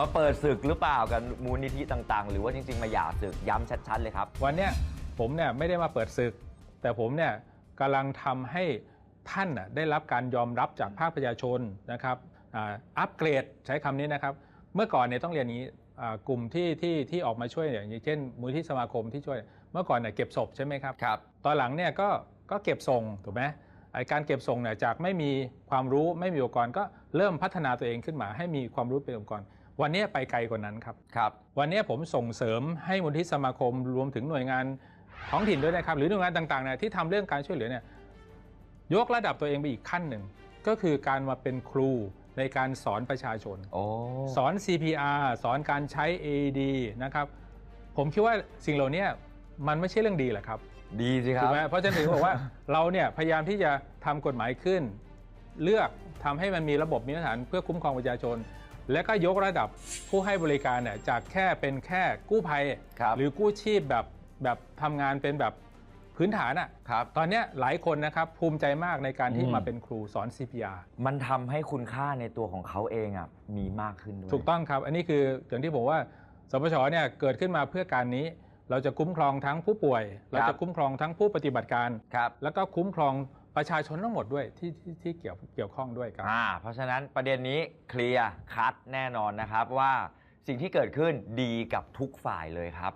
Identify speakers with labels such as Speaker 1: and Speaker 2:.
Speaker 1: มาเปิดศึกหรือเปล่ากับมูลนิธิต่างๆ หรือว่าจริง ๆ มาหย่าศึกย้ำชัด ๆ เลยครับ
Speaker 2: วันเนี้ยผมเนี่ยไม่ได้มาเปิดศึก แต่ผมเนี่ยกำลังทำให้ท่านน่ะได้รับการยอมรับจากภาคประชาชนนะครับอ่าอัปเกรดใช้คำนี้นะครับ เมื่อก่อนเนี่ยต้องเรียนอย่างนี้อ่ากลุ่มที่ที่ที่ออกมาช่วยเนี่ยอย่างเช่นมูลที่สมาคมที่ช่วย เมื่อก่อนเนี่ยเก็บศพใช่ไหมครับ
Speaker 1: ครับ
Speaker 2: ตอนหลังเนี่ยก็ก็เก็บส่งถูกไหมไอการเก็บส่งเนี่ยจากไม่มีความรู้ไม่มีอุปกรณ์ก็เริ่มพัฒนาตัวเองขึ้นมา ให้มีความรู้เป็นอุปกรณ์ วันนี้ไปไกลกว่านั้นครับ
Speaker 1: ครับ
Speaker 2: วันนี้ผมส่งเสริมให้มูลที่สมาคมรวมถึงหน่วยงานท้องถิ่นด้วยนะครับ หรือหน่วยงานต่างๆเนี่ยที่ทำเรื่องการช่วยเหลือเนี่ยยกระดับตัวเองไปอีกขั้นหนึ่ง ก็คือการมาเป็นครูในการสอนประชาชน
Speaker 1: โอ้
Speaker 2: สอน CPR สอนการใช้ AED นะครับผมคิดว่าสิ่งเหล่านี้มันไม่ใช่เรื่องดีแหละครับ
Speaker 1: ดีสิครั
Speaker 2: ถู
Speaker 1: บ
Speaker 2: กไหมเพราะฉะนั้นถึงบอกว่าเราเนี่ยพยายามที่จะทำกฎหมายขึ้น เลือกทำให้มันมีระบบมีมาตรฐานเพื่อคุ้มครองประชาชน และก็ยกระดับผู้ให้บริการเนี่ยจากแค่เป็นแค่กู้ภัย
Speaker 1: ครับ
Speaker 2: หรือกู้ชีพแบบแบบทำงานเป็นแบบพื้นฐานอะ
Speaker 1: ครับ
Speaker 2: ตอนเนี้ยหลายคนนะครับภูมิใจมากในการที่
Speaker 1: อืม
Speaker 2: มาเป็นครูสอน CPR
Speaker 1: มันทำให้คุณค่าในตัวของเขาเองอะมีมากขึ้นด้วย
Speaker 2: ถูกต้องครับ อันนี้คืออย่างที่ผมว่าสปชเนี่ยเกิดขึ้นมาเพื่อการนี้ เราจะคุ้มครองทั้งผู้ป่วย เราจะคุ้มครองทั้งผู้ปฏิบัติการ
Speaker 1: ครับ
Speaker 2: แล้วก็คุ้มครอง ประชาชนทั้งหมดด้วยที่ที่ที่เกี่ยวเกี่ยวข้องด้วยครับ
Speaker 1: อ่าเพราะฉะนั้นประเด็นนี้เคลียร์คัดแน่นอนนะครับว่าสิ่งที่เกิดขึ้นดีกับทุกฝ่ายเลยครับ